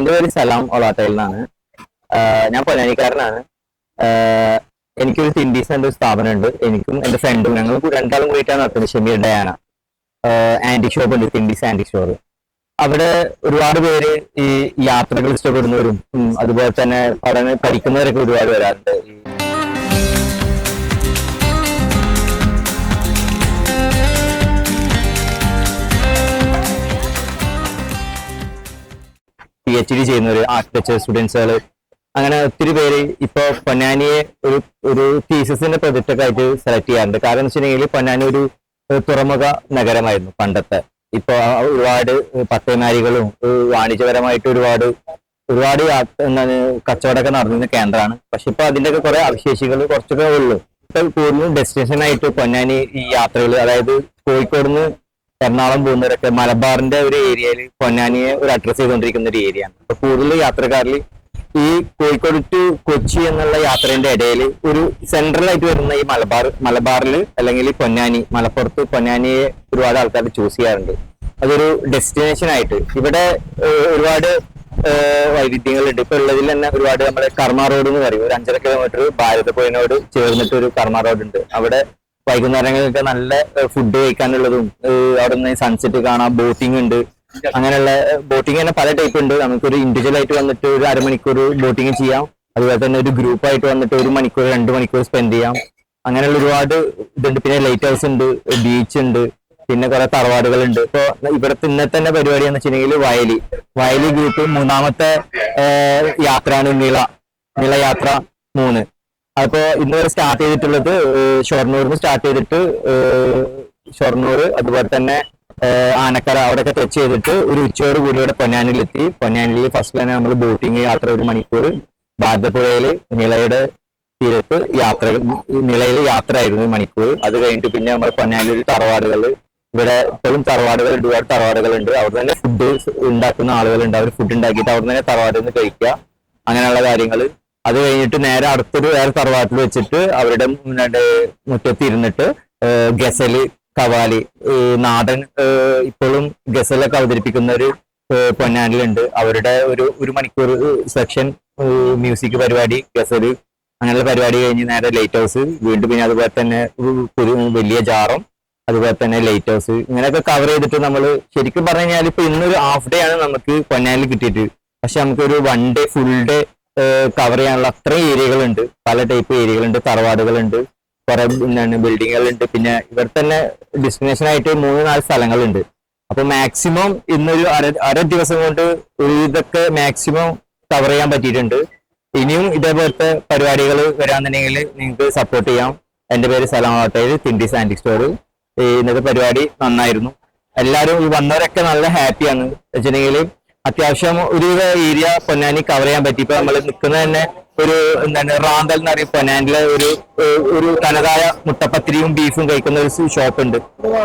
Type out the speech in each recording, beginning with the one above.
എന്റെ പേര് സലാം ഒളാട്ടയിൽ നിന്നാണ്. ഞാൻ പൊന്നാനിക്കാരനാണ്. എനിക്കൊരു സിൻഡീസ് ഒരു സ്ഥാപനമുണ്ട്. എനിക്കും എന്റെ ഫ്രണ്ടും ഞങ്ങൾ രണ്ടാളും കൂടിയിട്ടാണ് നടത്തുന്നത്. ഷെമീർ ഡയാന. ആന്റിക് ഷോപ്പ് ഉണ്ട് സിൻഡീസ് ആന്റിക് ഷോപ്പ് അവിടെ ഒരുപാട് പേര് ഈ യാത്രകൾ ഇഷ്ടപ്പെടുന്നവരും അതുപോലെ തന്നെ പഠന പഠിക്കുന്നവരൊക്കെ ഒരുപാട് വരാറുണ്ട്. ഈ പി എച്ച് ഡി ചെയ്യുന്നവർ ആർക്കിടെക്ചർ സ്റ്റുഡൻസുകൾ അങ്ങനെ ഒത്തിരി പേര് ഇപ്പോൾ പൊന്നാനിയെ ഒരു ഒരു തീസസിന്റെ പ്രൊജക്റ്റ് ഒക്കെ ആയിട്ട് സെലക്ട് ചെയ്യാറുണ്ട്. കാരണം എന്ന് വെച്ചിട്ടുണ്ടെങ്കിൽ പൊന്നാനി ഒരു തുറമുഖ നഗരമായിരുന്നു പണ്ടത്തെ. ഇപ്പൊ ഒരുപാട് പത്തേമാരികളും വാണിജ്യപരമായിട്ട് ഒരുപാട് ഒരുപാട് എന്താണ് കച്ചവടമൊക്കെ നടന്നിരുന്ന കേന്ദ്രമാണ്. പക്ഷെ ഇപ്പൊ അതിന്റെയൊക്കെ കുറെ അവശേഷികൾ കുറച്ചൊക്കെ ഉള്ളൂ. ഇപ്പൊ കൂടുതലും ഡെസ്റ്റിനേഷൻ ആയിട്ട് പൊന്നാനി ഈ യാത്രകൾ അതായത് കോഴിക്കോട് നിന്ന് എറണാകുളം പോകുന്നവരൊക്കെ മലബാറിന്റെ ഒരു ഏരിയയിൽ പൊന്നാനിയെ ഒരു അഡ്രസ് ചെയ്തുകൊണ്ടിരിക്കുന്ന ഒരു ഏരിയയാണ് അപ്പൊ കൂടുതൽ യാത്രക്കാരിൽ ഈ കോഴിക്കോട് ടു കൊച്ചി എന്നുള്ള യാത്രയുടെ ഇടയിൽ ഒരു സെൻട്രൽ ആയിട്ട് വരുന്ന ഈ മലബാർ മലബാറിൽ അല്ലെങ്കിൽ പൊന്നാനി മലപ്പുറത്ത് പൊന്നാനിയെ ഒരുപാട് ആൾക്കാർ ചൂസ് ചെയ്യാറുണ്ട്. അതൊരു ഡെസ്റ്റിനേഷൻ ആയിട്ട്. ഇവിടെ ഒരുപാട് വൈവിധ്യങ്ങളുണ്ട്. ഇപ്പൊ ഉള്ളതിൽ തന്നെ ഒരുപാട് നമ്മുടെ കർമ്മ റോഡ് എന്ന് പറയും. ഒരു അഞ്ചര കിലോമീറ്റർ ഭാരതപ്പുഴനോട് ചേർന്നിട്ട് ഒരു കർമ്മ റോഡ് ഉണ്ട് അവിടെ വൈകുന്നേരങ്ങളിലൊക്കെ നല്ല ഫുഡ് കഴിക്കാനുള്ളതും അവിടെ നിന്ന് സൺസെറ്റ് കാണാം ബോട്ടിംഗ് ഉണ്ട്. അങ്ങനെയുള്ള ബോട്ടിംഗ് തന്നെ പല ടൈപ്പ് ഉണ്ട്. നമുക്കൊരു ഇൻഡിവിജ്വൽ ആയിട്ട് വന്നിട്ട് ഒരു അരമണിക്കൂർ ബോട്ടിംഗ് ചെയ്യാം. അതുപോലെ തന്നെ ഒരു ഗ്രൂപ്പ് ആയിട്ട് വന്നിട്ട് ഒരു മണിക്കൂർ രണ്ട് മണിക്കൂർ സ്പെൻഡ് ചെയ്യാം. അങ്ങനെയുള്ള ഒരുപാട് ഇതുണ്ട്. പിന്നെ ലൈറ്റ് ഹൗസ് ഉണ്ട് ബീച്ച് ഉണ്ട് പിന്നെ കുറെ തറവാടുകളുണ്ട്. ഇപ്പൊ ഇവിടുത്തെ ഇന്നത്തെ തന്നെ പരിപാടി എന്ന് വെച്ചിട്ടുണ്ടെങ്കിൽ വയലി. വയലി ഗ്രൂപ്പ് മൂന്നാമത്തെ യാത്രയാണ് നിള. നിള യാത്ര മൂന്ന്. അപ്പോ ഇന്ന് വരെ സ്റ്റാർട്ട് ചെയ്തിട്ടുള്ളത് നിന്ന് സ്റ്റാർട്ട് ചെയ്തിട്ട് ഷൊർണൂർ അതുപോലെ തന്നെ ആനക്കര അവിടെയൊക്കെ ടച്ച് ചെയ്തിട്ട് ഒരു ഉച്ചയോട് കൂടി ഇവിടെ പൊന്നാനിലെത്തി പൊന്നാനിയിൽ ഫസ്റ്റ് തന്നെ നമ്മൾ ബോട്ടിങ് യാത്ര ഒരു മണിക്കൂർ ഭാരതപ്പുഴയിൽ നിളയുടെ തീരത്ത് യാത്ര നിളയിൽ യാത്ര ആയിരുന്നു മണിക്കൂർ. അത് കഴിഞ്ഞിട്ട് പിന്നെ നമ്മൾ പൊന്നാനിയിൽ തറവാടുകൾ ഇവിടെ ഇപ്പോഴും തറവാടുകൾ ഒരുപാട് തറവാടുകളുണ്ട്. അവിടെ തന്നെ ഫുഡ് ഉണ്ടാക്കുന്ന ആളുകളുണ്ട്. അവർ ഫുഡ് ഉണ്ടാക്കിയിട്ട് അവിടെ തന്നെ തറവാടിൽ കഴിക്കുക. അങ്ങനെയുള്ള കാര്യങ്ങൾ അത് കഴിഞ്ഞിട്ട് നേരെ അടുത്തൊരു വേറെ തറവാട്ടിൽ വെച്ചിട്ട് അവരുടെ മുറ്റത്ത് ഇരുന്നിട്ട് ഗസൽ കവാലി നാടൻ ഇപ്പോഴും ഗസലൊക്കെ അവതരിപ്പിക്കുന്ന ഒരു പൊന്നാനിലുണ്ട്. അവരുടെ ഒരു ഒരു മണിക്കൂർ സെക്ഷൻ മ്യൂസിക് പരിപാടി ഗസൽ അങ്ങനെയുള്ള പരിപാടി കഴിഞ്ഞ് നേരെ ലൈറ്റ് ഹൗസ് വീണ്ടും പിന്നെ അതുപോലെ തന്നെ വലിയ ജാറും അതുപോലെ തന്നെ ലൈറ്റ് ഹൗസ് ഇങ്ങനെയൊക്കെ കവർ ചെയ്തിട്ട് നമ്മൾ ശരിക്കും പറഞ്ഞു കഴിഞ്ഞാൽ ഇപ്പൊ ഇന്നൊരു ഹാഫ് ഡേ ആണ് നമുക്ക് പൊന്നാനിൽ കിട്ടിയിട്ട്. പക്ഷെ നമുക്കൊരു one day full day cover ചെയ്യാനുള്ള അത്രയും ഏരിയകളുണ്ട് പല ടൈപ്പ് ഏരിയകളുണ്ട് തറവാടുകളുണ്ട്. കുറെ എന്താണ് ബിൽഡിങ്ങുകളുണ്ട് പിന്നെ ഇവർ തന്നെ ഡെസ്റ്റിനേഷൻ ആയിട്ട് മൂന്ന് നാല് സ്ഥലങ്ങളുണ്ട്. അപ്പൊ മാക്സിമം ഇന്നൊരു അര അര ദിവസം കൊണ്ട് ഒരു ഇതൊക്കെ മാക്സിമം കവർ ചെയ്യാൻ പറ്റിയിട്ടുണ്ട്. ഇനിയും ഇതേപോലത്തെ പരിപാടികൾ വരാന്നുണ്ടെങ്കിൽ നിങ്ങൾക്ക് സപ്പോർട്ട് ചെയ്യാം. എന്റെ പേര് സലാം തിണ്ടി സാൻഡി സ്റ്റോർ ഇന്നത്തെ പരിപാടി നന്നായിരുന്നു. എല്ലാവരും ഈ വന്നവരൊക്കെ നല്ല ഹാപ്പിയാണ് വെച്ചിട്ടുണ്ടെങ്കിൽ അത്യാവശ്യം ഒരു ഏരിയ പൊന്നാനി കവർ ചെയ്യാൻ പറ്റി. ഇപ്പൊ നമ്മൾ നിൽക്കുന്ന തന്നെ ഒരു എന്താണ് റാന്തൽ എന്ന് പറയും. പൊന്നാനിലെ ഒരു ഒരു തനതായ മുട്ടപ്പത്തിരിയും ബീഫും കഴിക്കുന്ന ഒരു ഷോപ്പ് ഉണ്ട്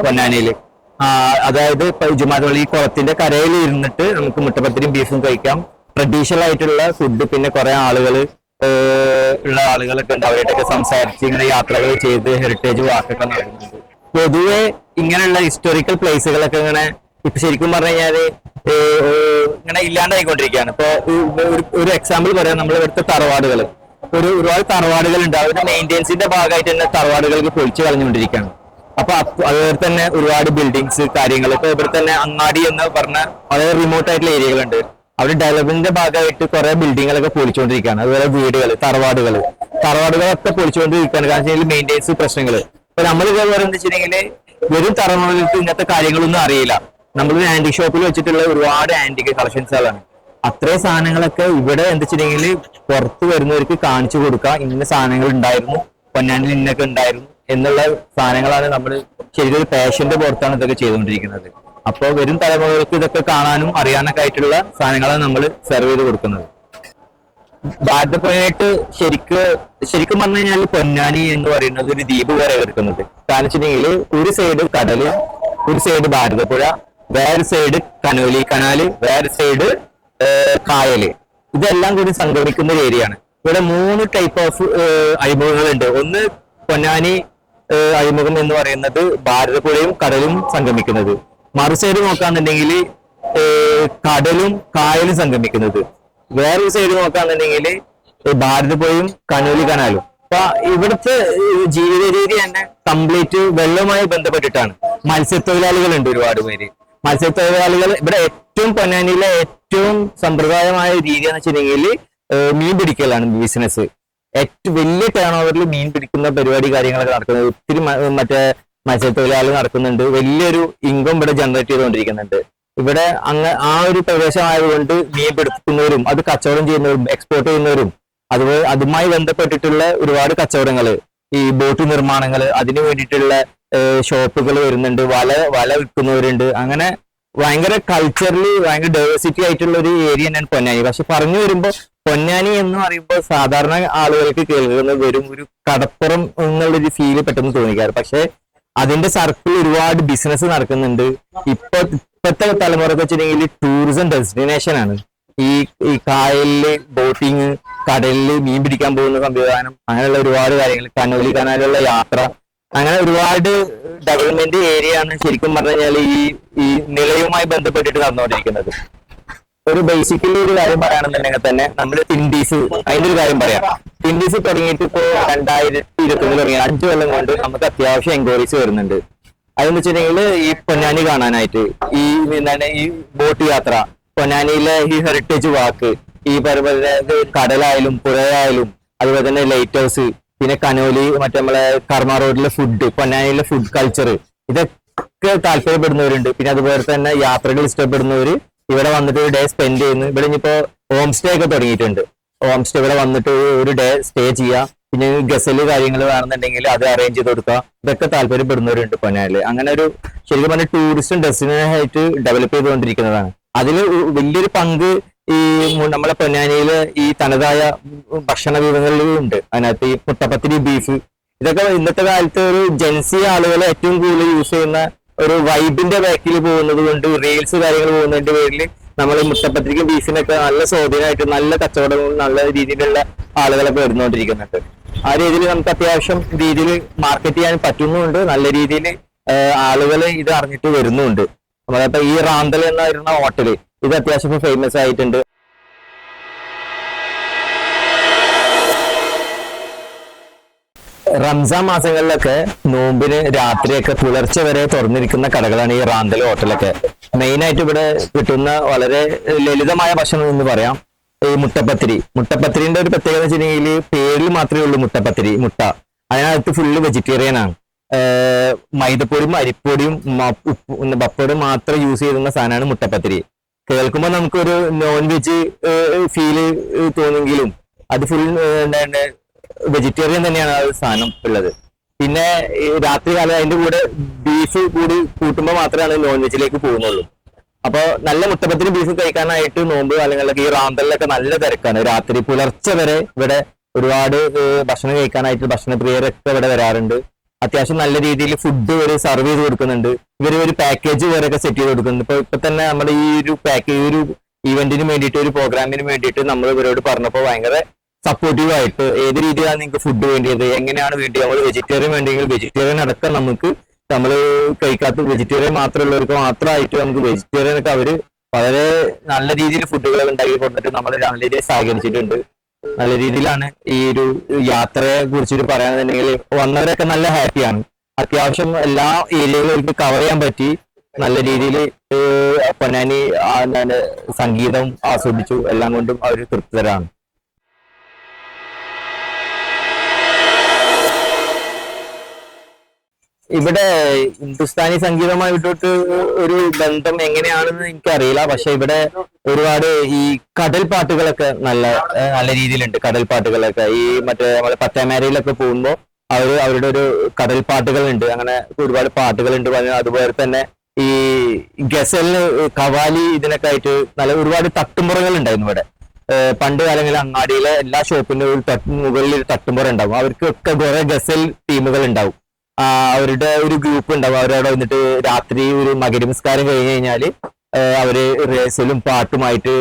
പൊന്നാനിയിൽ അതായത് ജുമാദ് ഈ കുളത്തിന്റെ കരയിൽ ഇരുന്നിട്ട് നമുക്ക് മുട്ടപ്പത്തിരിയും ബീഫും കഴിക്കാം. ട്രഡീഷണൽ ആയിട്ടുള്ള ഫുഡ് പിന്നെ കുറെ ആളുകൾ ഉള്ള ആളുകളൊക്കെ ഉണ്ട്. അവരായിട്ടൊക്കെ സംസാരിച്ച് ഇങ്ങനെ യാത്രകൾ ചെയ്ത് ഹെറിറ്റേജ് വാക്കൊക്കെ നടക്കുന്നുണ്ട് പൊതുവെ ഇങ്ങനെയുള്ള ഹിസ്റ്റോറിക്കൽ പ്ലേസുകളൊക്കെ ഇങ്ങനെ ഇപ്പൊ ശരിക്കും പറഞ്ഞു കഴിഞ്ഞാൽ ഇങ്ങനെ ഇല്ലാണ്ടായിക്കൊണ്ടിരിക്കുകയാണ്. ഇപ്പൊ ഒരു എക്സാമ്പിൾ പറയാം. നമ്മൾ ഇവിടുത്തെ തറവാടുകൾ ഒരു ഒരുപാട് തറവാടുകൾ ഉണ്ട് അവരുടെ മെയിന്റെനൻസിന്റെ ഭാഗമായിട്ട് തന്നെ തറവാടുകൾക്ക് പൊളിച്ചു കളഞ്ഞുകൊണ്ടിരിക്കുകയാണ്. അപ്പൊ അതുപോലെ തന്നെ ഒരുപാട് ബിൽഡിങ്സ് കാര്യങ്ങൾ ഇപ്പൊ ഇവിടെ തന്നെ അങ്ങാടി എന്ന് പറഞ്ഞ വളരെ റിമോട്ട് ആയിട്ടുള്ള ഏരിയകളുണ്ട്. അവിടെ ഡെവലപ്മെന്റിന്റെ ഭാഗമായിട്ട് കുറെ ബിൽഡിങ്ങുകളൊക്കെ പൊളിച്ചുകൊണ്ടിരിക്കുകയാണ്. അതുപോലെ വീടുകൾ തറവാടുകൾ തറവാടുകളൊക്കെ പൊളിച്ചുകൊണ്ടിരിക്കുകയാണ്. കാരണം വെച്ചാൽ മെയിന്റെനൻസ് പ്രശ്നങ്ങൾ ഇപ്പൊ നമ്മൾ ഇതേപോലെ എന്താ വെച്ചിട്ടുണ്ടെങ്കിൽ വെറും തറവാടുകൾക്ക് ഇങ്ങനത്തെ കാര്യങ്ങളൊന്നും അറിയില്ല. നമ്മൾ ആന്റി ഷോപ്പിൽ വെച്ചിട്ടുള്ള ഒരുപാട് ആന്റിക് കളക്ഷൻസുകളാണ് അത്രയും സാധനങ്ങളൊക്കെ ഇവിടെ എന്താ വെച്ചിട്ടുണ്ടെങ്കിൽ പുറത്ത് വരുന്നവർക്ക് കാണിച്ചു കൊടുക്കുക ഇന്ന സാധനങ്ങൾ ഉണ്ടായിരുന്നു പൊന്നാനിൽ ഇന്നൊക്കെ ഉണ്ടായിരുന്നു എന്നുള്ള സാധനങ്ങളാണ് നമ്മൾ ശരിക്കും ഒരു പാഷന്റെ പുറത്താണ് ഇതൊക്കെ ചെയ്തുകൊണ്ടിരിക്കുന്നത്. അപ്പോൾ വരും തലമുറകൾക്ക് ഇതൊക്കെ കാണാനും അറിയാനൊക്കെ ആയിട്ടുള്ള സാധനങ്ങളാണ് നമ്മൾ സെർവ് ചെയ്ത് കൊടുക്കുന്നത്. ഭാരതപ്പുഴയായിട്ട് ശരിക്ക് ശരിക്കും പറഞ്ഞു കഴിഞ്ഞാൽ പൊന്നാനി എന്ന് പറയുന്നത് ഒരു ദ്വീപ് വരെ കിടക്കുന്നത് കാരണം വെച്ചിട്ടുണ്ടെങ്കിൽ ഒരു സൈഡ് കടൽ ഒരു സൈഡ് ഭാരതപ്പുഴ വേറെ സൈഡ് കനോലി കനാല് വേറെ സൈഡ് കായൽ ഇതെല്ലാം കൂടി സംഗമിക്കുന്ന ഒരു ഏരിയയാണ് ഇവിടെ മൂന്ന് ടൈപ്പ് ഓഫ് അഴിമുഖങ്ങളുണ്ട്. ഒന്ന് പൊന്നാനി അഴിമുഖം എന്ന് പറയുന്നത് ഭാരതപ്പുഴയും കടലും സംഗമിക്കുന്നത്. മറു സൈഡ് നോക്കാന്നുണ്ടെങ്കിൽ കടലും കായലും സംഗമിക്കുന്നത്. വേറൊരു സൈഡ് നോക്കാന്നുണ്ടെങ്കിൽ ഭാരതപ്പുഴയും കനോലി കനാലും. അപ്പൊ ഇവിടുത്തെ ജീവിത രീതി തന്നെ കംപ്ലീറ്റ് വെള്ളവുമായി ബന്ധപ്പെട്ടിട്ടാണ്. മത്സ്യത്തൊഴിലാളികളുണ്ട് ഒരുപാട് പേര്. മത്സ്യത്തൊഴിലാളികൾ ഇവിടെ ഏറ്റവും പൊന്നാനിയിലെ ഏറ്റവും സമ്പ്രദായമായ രീതി എന്ന് വെച്ചിട്ടുണ്ടെങ്കിൽ മീൻ പിടിക്കലാണ് ബിസിനസ് ഏറ്റവും വലിയ ടേൺ ഓവറിൽ മീൻ പിടിക്കുന്ന പരിപാടി കാര്യങ്ങളൊക്കെ നടക്കുന്നത് ഒത്തിരി മറ്റേ മത്സ്യത്തൊഴിലാളികൾ നടക്കുന്നുണ്ട്. വലിയൊരു ഇൻകം ഇവിടെ ജനറേറ്റ് ചെയ്തുകൊണ്ടിരിക്കുന്നുണ്ട്. ഇവിടെ അങ്ങ് ആ ഒരു പ്രദേശമായതുകൊണ്ട് മീൻ പിടിക്കുന്നവരും അത് കച്ചവടം ചെയ്യുന്നവരും എക്സ്പോർട്ട് ചെയ്യുന്നവരും അതുപോലെ അതുമായി ബന്ധപ്പെട്ടിട്ടുള്ള ഒരുപാട് കച്ചവടങ്ങൾ ഈ ബോട്ട് നിർമ്മാണങ്ങൾ അതിനു വേണ്ടിയിട്ടുള്ള ഷോപ്പുകൾ വരുന്നുണ്ട് വല വല വിൽക്കുന്നവരുണ്ട്. അങ്ങനെ ഭയങ്കര കൾച്ചറലി ഭയങ്കര ഡൈവേഴ്സിറ്റി ആയിട്ടുള്ള ഒരു ഏരിയ തന്നെയാണ് പൊന്നാനി. പക്ഷെ പറഞ്ഞു വരുമ്പോൾ പൊന്നാനി എന്ന് പറയുമ്പോൾ സാധാരണ ആളുകൾക്ക് കേൾക്കുന്ന വെറും ഒരു കടപ്പുറം എന്നുള്ളൊരു ഫീൽ പെട്ടെന്ന് തോന്നിക്കാറ്. പക്ഷെ അതിന്റെ സർക്കിൾ ഒരുപാട് ബിസിനസ് നടക്കുന്നുണ്ട്. ഇപ്പൊ ഇപ്പോഴത്തെ തലമുറയ്ക്ക് വെച്ചിട്ടുണ്ടെങ്കിൽ ടൂറിസം ഡെസ്റ്റിനേഷൻ ആണ്. ഈ ഈ കായലിൽ ബോട്ടിങ് കടലിൽ മീൻ പിടിക്കാൻ പോകുന്ന സംവിധാനം അങ്ങനെയുള്ള ഒരുപാട് കാര്യങ്ങൾ കനോലി കനാലുള്ള യാത്ര അങ്ങനെ ഒരുപാട് ഡെവലപ്മെന്റ് ഏരിയ ആണ് ശരിക്കും പറഞ്ഞു കഴിഞ്ഞാൽ ഈ ഈ നിലയുമായി ബന്ധപ്പെട്ടിട്ട് നടന്നുകൊണ്ടിരിക്കുന്നത്. ഒരു ബേസിക്കലി ഒരു കാര്യം പറയുകയാണെന്നുണ്ടെങ്കിൽ തന്നെ നമ്മൾ തിൻഡീസ് അതിന്റെ ഒരു കാര്യം പറയാം. തിൻഡീസ് തുടങ്ങിയിട്ട് ഇപ്പോ രണ്ടായിരത്തി ഇരുപത്തൊന്നിൽ തുടങ്ങി. അഞ്ചു കൊല്ലം കൊണ്ട് നമുക്ക് അത്യാവശ്യം എൻക്വയറീസ് വരുന്നുണ്ട്. അതെന്ന് വെച്ചിട്ടുണ്ടെങ്കിൽ ഈ പൊന്നാനി കാണാനായിട്ട് ഈ എന്താണ് ഈ ബോട്ട് യാത്ര പൊന്നാനിയിലെ ഈ ഹെറിറ്റേജ് വാക്ക് ഈ പരമ്പര കടലായാലും പുഴയായാലും അതുപോലെ തന്നെ ലൈറ്റ് ഹൗസ് പിന്നെ കനോലി മറ്റേ നമ്മളെ കർമ്മ റോഡിലെ ഫുഡ് പൊന്നാനിയിലെ ഫുഡ് കൾച്ചർ ഇതൊക്കെ താല്പര്യപ്പെടുന്നവരുണ്ട്. പിന്നെ അതുപോലെ തന്നെ യാത്രകൾ ഇഷ്ടപ്പെടുന്നവർ ഇവിടെ വന്നിട്ട് ഒരു ഡേ സ്പെൻഡ് ചെയ്യുന്നു. ഇവിടെ ഇനിയിപ്പോ ഹോം സ്റ്റേ ഒക്കെ തുടങ്ങിയിട്ടുണ്ട്. ഹോം സ്റ്റേ ഇവിടെ വന്നിട്ട് ഒരു ഡേ സ്റ്റേ ചെയ്യുക പിന്നെ ഗസൽ കാര്യങ്ങൾ വേണമെന്നുണ്ടെങ്കിൽ അത് അറേഞ്ച് ചെയ്ത് കൊടുക്കുക. ഇതൊക്കെ താല്പര്യപ്പെടുന്നവരുണ്ട് പൊന്നാനിൽ അങ്ങനെ ഒരു ശരിക്കും പറഞ്ഞാൽ ടൂറിസ്റ്റ് ഡെസ്റ്റിനേഷൻ ആയിട്ട് ഡെവലപ്പ് ചെയ്തുകൊണ്ടിരിക്കുന്നതാണ്. അതിൽ വലിയൊരു പങ്ക് ഈ നമ്മളെ പൊന്നാനിയിൽ ഈ തനതായ ഭക്ഷണ വിഭവങ്ങളിലും ഉണ്ട്. അതിനകത്ത് ഈ മുട്ടപ്പത്തിരി ബീഫ് ഇതൊക്കെ ഇന്നത്തെ കാലത്ത് ഒരു ജെൻസി ആളുകൾ ഏറ്റവും കൂടുതൽ യൂസ് ചെയ്യുന്ന ഒരു വൈബിന്റെ ബാക്കിൽ പോകുന്നത് കൊണ്ട് റീൽസ് കാര്യങ്ങൾ പോകുന്നതിന്റെ പേരിൽ നമ്മൾ മുട്ടപ്പത്തിരിക്ക് ബീഫിനൊക്കെ നല്ല സ്വാധീനമായിട്ട് നല്ല കച്ചവടവും നല്ല രീതിയിലുള്ള ആളുകളൊക്കെ വരുന്നുകൊണ്ടിരിക്കുന്നുണ്ട് ആ രീതിയിൽ നമുക്ക് അത്യാവശ്യം രീതിയിൽ മാർക്കറ്റ് ചെയ്യാൻ പറ്റുന്നുണ്ട്. നല്ല രീതിയിൽ ആളുകൾ ഇത് അറിഞ്ഞിട്ട് വരുന്നുണ്ട്. നമ്മളിപ്പോ ഈ റാന്തൽ എന്നായിരുന്ന ഹോട്ടൽ ഇത് അത്യാവശ്യം ഫേമസ് ആയിട്ടുണ്ട് റംസാൻ മാസങ്ങളിലൊക്കെ നോമ്പിന് രാത്രിയൊക്കെ പുലർച്ചെ വരെ തുറന്നിരിക്കുന്ന കടകളാണ് ഈ റാന്തൽ ഹോട്ടലൊക്കെ മെയിൻ ആയിട്ട് ഇവിടെ കിട്ടുന്ന വളരെ ലളിതമായ ഭക്ഷണം എന്ന് പറയാം ഈ മുട്ടപ്പത്തിരി മുട്ടപ്പത്തിരിന്റെ ഒരു പ്രത്യേകത വെച്ചിട്ടുണ്ടെങ്കിൽ പേരിൽ മാത്രമേ ഉള്ളൂ മുട്ടപ്പത്തിരി മുട്ട അതിനകത്ത് ഫുള്ള് വെജിറ്റേറിയൻ ആണ് മൈദപ്പൊടിയും അരിപ്പൊടിയും ഉപ്പ് പപ്പടും മാത്രം യൂസ് ചെയ്യുന്ന സാധനമാണ് മുട്ടപ്പത്തിരി കേൾക്കുമ്പോൾ നമുക്കൊരു നോൺ വെജ് ഫീൽ തോന്നുമെങ്കിലും അത് ഫുൾ എന്താണ് വെജിറ്റേറിയൻ തന്നെയാണ് ആ സാധനം ഉള്ളത്. പിന്നെ രാത്രി കാലം അതിന്റെ കൂടെ ബീഫ് കൂടി കൂട്ടുമ്പോൾ മാത്രമാണ് നോൺ വെജിലേക്ക് പോകുന്നുള്ളൂ. അപ്പൊ നല്ല മുട്ടപ്പത്തിന് ബീഫ് കഴിക്കാനായിട്ട് നോമ്പ് കാലങ്ങളിലൊക്കെ ഈ റാന്തലിലൊക്കെ നല്ല തിരക്കാണ്. രാത്രി പുലർച്ചെ വരെ ഇവിടെ ഒരുപാട് ഭക്ഷണം കഴിക്കാനായിട്ട് ഭക്ഷണപ്രിയരൊക്കെ ഇവിടെ വരാറുണ്ട്. അത്യാവശ്യം നല്ല രീതിയിൽ ഫുഡ് വരെ സർവ് ചെയ്ത് കൊടുക്കുന്നുണ്ട്. ഇവർ ഒരു പാക്കേജ് വേറെയൊക്കെ സെറ്റ് ചെയ്ത് കൊടുക്കുന്നുണ്ട്. ഇപ്പൊ ഇപ്പൊ തന്നെ നമ്മുടെ ഈ ഒരു പാക്കേജ് ഒരു ഇവന്റിന് വേണ്ടിയിട്ട് ഒരു പ്രോഗ്രാമിന് വേണ്ടിയിട്ട് നമ്മൾ ഇവരോട് പറഞ്ഞപ്പോൾ ഭയങ്കര സപ്പോർട്ടീവ് ആയിട്ട് ഏത് രീതിയിലാണ് നിങ്ങൾക്ക് ഫുഡ് വേണ്ടിയത്? എങ്ങനെയാണ് വേണ്ടി നമ്മൾ വെജിറ്റേറിയൻ വേണ്ടെങ്കിൽ വെജിറ്റേറിയൻ അടക്കം നമുക്ക് നമ്മൾ കഴിക്കാത്ത വെജിറ്റേറിയൻ മാത്രമുള്ളവർക്ക് മാത്രമായിട്ട് നമുക്ക് വെജിറ്റേറിയൻ ഒക്കെ അവർ വളരെ നല്ല രീതിയിൽ ഫുഡുകൾ ഉണ്ടാക്കി കൊടുത്തിട്ട് നമ്മൾ നല്ല രീതിയിൽ സഹകരിച്ചിട്ടുണ്ട്. നല്ല രീതിയിലാണ് ഈ ഒരു യാത്രയെ കുറിച്ചിട്ട് പറയാന്നുണ്ടെങ്കിൽ വന്നവരൊക്കെ നല്ല ഹാപ്പിയാണ് അത്യാവശ്യം എല്ലാ ഏരിയകളും എനിക്ക് കവർ ചെയ്യാൻ പറ്റി. നല്ല രീതിയിൽ പൊന്നാനി സംഗീതം ആസ്വദിച്ചു. എല്ലാം കൊണ്ടും അവർ തൃപ്തരാണ് ഇവിടെ ഹിന്ദുസ്ഥാനി സംഗീതമായിട്ടോട്ട് ഒരു ബന്ധം എങ്ങനെയാണെന്ന് എനിക്കറിയില്ല. പക്ഷെ ഇവിടെ ഒരുപാട് ഈ കടൽ പാട്ടുകളൊക്കെ നല്ല നല്ല രീതിയിലുണ്ട്. കടൽ പാട്ടുകളൊക്കെ. ഈ മറ്റേ നമ്മളെ പത്തേമേരയിലൊക്കെ പോകുമ്പോൾ അവർ അവരുടെ ഒരു കടൽ പാട്ടുകളുണ്ട്. അങ്ങനെ ഒരുപാട് പാട്ടുകളുണ്ട്. അതുപോലെ തന്നെ ഈ ഗസലിന് കവാലി ഇതിനൊക്കെ ആയിട്ട് നല്ല ഒരുപാട് തട്ടുമുറകൾ ഉണ്ടായിരുന്നു ഇവിടെ പണ്ട് കാലങ്ങളിൽ അങ്ങാടിയിലെ എല്ലാ ഷോപ്പിന്റെ ഒരു മുകളിൽ ഒരു തട്ടുമുറ ഉണ്ടാവും. അവർക്കൊക്കെ കുറെ ഗസൽ ടീമുകൾ ഉണ്ടാവും. അവരുടെ ഒരു ഗ്രൂപ്പ് ഉണ്ടാവും. അവരവിടെ വന്നിട്ട് രാത്രി ഒരു മകരമസ്കാരം കഴിഞ്ഞ് കഴിഞ്ഞാൽ അവർ റിഹേഴ്സലും പാട്ടുമായിട്ട്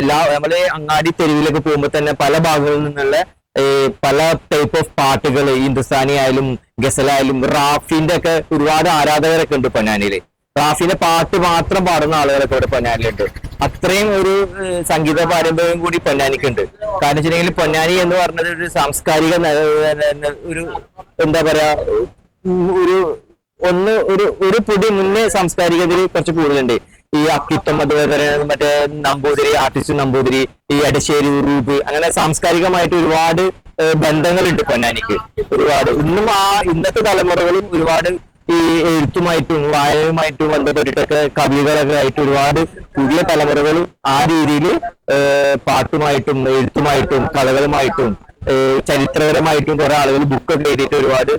എല്ലാ നമ്മൾ അങ്ങാടി തെരുവിലൊക്കെ പോകുമ്പോൾ തന്നെ പല ഭാഗങ്ങളിൽ നിന്നുള്ള പല ടൈപ്പ് ഓഫ് പാട്ടുകൾ ഹിന്ദുസ്ഥാനി ആയാലും ഗസലായാലും റാഫിന്റെ ഒക്കെ ഒരുപാട് ആരാധകരൊക്കെ ഉണ്ട് പൊന്നാനിയിൽ. റാഫിന്റെ പാട്ട് മാത്രം പാടുന്ന ആളുകളൊക്കെ ഇവിടെ പൊന്നാനിലുണ്ട് അത്രയും ഒരു സംഗീത പാരമ്പര്യം കൂടി പൊന്നാനിക്കുണ്ട്. കാരണം വെച്ചിട്ടുണ്ടെങ്കിൽ പൊന്നാനി എന്ന് പറഞ്ഞത് ഒരു സാംസ്കാരിക ഒരു എന്താ പറയാ ഒരു ഒന്ന് ഒരു ഒരു പൊടി മുന്നേ സാംസ്കാരികതയിൽ കുറച്ച് കൂടുതലുണ്ട്. ഈ അക്കിത്തം അതുപോലെ മറ്റേ നമ്പൂതിരി ആർട്ടിസ്റ്റ് നമ്പൂതിരി ഈ അടിശ്ശേരി റൂപ് അങ്ങനെ സാംസ്കാരികമായിട്ട് ഒരുപാട് ബന്ധങ്ങളുണ്ട് പൊന്നാനിക്ക്. ഒരുപാട്. ഇന്നും ആ ഇന്നത്തെ തലമുറകളും ഒരുപാട് ഈ എഴുത്തുമായിട്ടും വായനയുമായിട്ടും ബന്ധപ്പെട്ടിട്ടൊക്കെ കവികളൊക്കെ ആയിട്ട് ഒരുപാട് പുതിയ തലമുറകളും ആ രീതിയിൽ പാട്ടുമായിട്ടും എഴുത്തുമായിട്ടും കഥകളുമായിട്ടും ഏഹ് ചരിത്രപരമായിട്ടും കുറെ ആളുകൾ ബുക്കൊക്കെ എഴുതിയിട്ട് ഒരുപാട്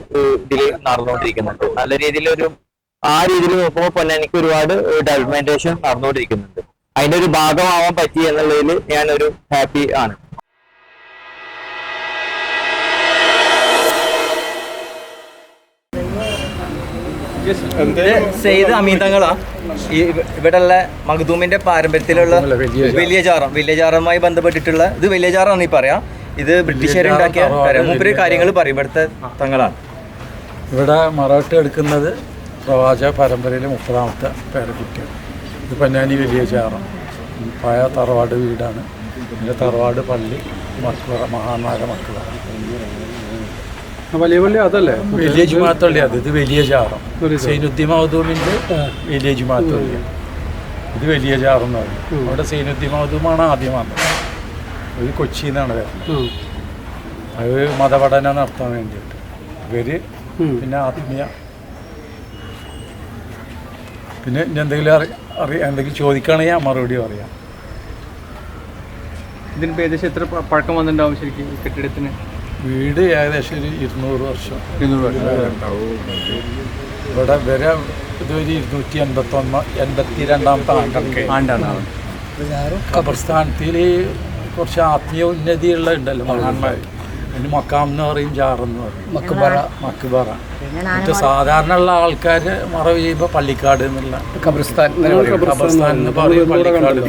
ഇതിൽ നടന്നുകൊണ്ടിരിക്കുന്നുണ്ട്. നല്ല രീതിയിൽ ഒരു ആ രീതിയിൽ നോക്കുമ്പോൾ പൊന്നാനിക്ക് ഒരുപാട് ഡെവലപ്മെന്റേഷൻ നടന്നുകൊണ്ടിരിക്കുന്നുണ്ട്. അതിന്റെ ഒരു ഭാഗമാവാൻ പറ്റി എന്നുള്ളതിൽ ഒരു ഹാപ്പി ആണ്. സെയ്ത് അമീതങ്ങളാ. ഈ ഇവിടെയുള്ള മഖദൂമിന്റെ പാരമ്പര്യത്തിലുള്ള വലിയ ചാറം വലിയ ചാറുമായി ബന്ധപ്പെട്ടിട്ടുള്ള ഇത് വലിയ ജാറാണ് ഈ പറയാം. ഇത് ബ്രിട്ടീഷുകാർ ഉണ്ടാക്കിയ കാര്യം. മൂപ്പര് കാര്യങ്ങൾ പറയും. ഇവിടുത്തെ തങ്ങളാണ്. ഇവിടെ മറാഠി എടുക്കുന്നത് പ്രവാചക പരമ്പരയിലെ മുപ്പതാമത്തെ പേരക്കുട്ടിയാണ് ഇത് പൊന്നാനി വലിയ ചാറം പഴയ തറവാട് വീടാണ്. പിന്നെ തറവാട് പള്ളി മക്കള മഹാനാഗ മക്കള വലിയ പള്ളി അതല്ലേ? വലിയ ജുമാത്തള്ളി അത്. ഇത് വലിയ ചാറം. സൈനുദ്ദീൻ മഹദൂമിന്റെ വലിയ ജുമാത്തള്ളി. ഇത് വലിയ ചാറം എന്ന് പറയും അവിടെ സൈനുദ്ദീൻ മഹദൂമാണ് ആദ്യം വന്നത് ഒരു കൊച്ചിയിൽ നിന്നാണ് വരുന്നത് അത് മതപഠനം നടത്താൻ വേണ്ടിയിട്ട്. ഇവർ പിന്നെ ആത്മീയ. പിന്നെ എന്തെങ്കിലും അറി അറിയാം എന്തെങ്കിലും ചോദിക്കുകയാണെങ്കിൽ ഞാൻ മറുപടി പറയാം ഇതിന് ഏകദേശം എത്ര പഴക്കം വന്നിട്ടുണ്ടാവും ശരിക്കും കെട്ടിടത്തിന്? വീട് ഏകദേശം ഒരു ഇരുന്നൂറ് വർഷം. ഇരുന്നൂറ് വർഷം. ഇവിടെ വരെ ഇതൊരു ഇരുന്നൂറ്റി എൺപത്തൊന്ന് എൺപത്തി രണ്ടാമത്തെ ആണ്ടൊക്കെ ആണ്ടാണ്. ഖബർസ്ഥാനത്തിൽ കുറച്ച് ആത്മീയ ഉന്നതിയുള്ള ഉണ്ടല്ലോ മഹാന്മാർ. അതിന് മക്കാം എന്ന് പറയും ജാറെന്ന് പറയും. മക്കുപറ മക്കുപറ മറ്റു സാധാരണ ഉള്ള ആൾക്കാർ മറവ് ചെയ്യുമ്പോൾ പള്ളിക്കാട് എന്നുള്ള എന്ന് പറയും. പള്ളിക്കാട്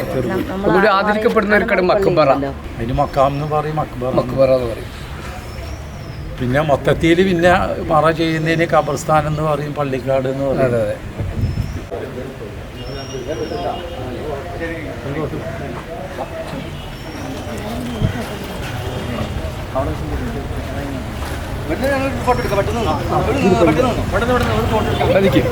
മക്കബറ അതിന് മക്കാം എന്ന് പറയും മക്കുപറ മക്കുപറ എന്ന് പറയും. പിന്നെ മൊത്തത്തിൽ പിന്നെ മറ ചെയ്യുന്നതിന് ഖബർസ്ഥാൻ എന്ന് പറയും പള്ളിക്കാട് എന്ന് പറയും. അതെ അതെ. ഫോട്ടോ എടുക്കാം. പെട്ടെന്ന് പെട്ടെന്ന് പെട്ടെന്ന് അതൊക്കെ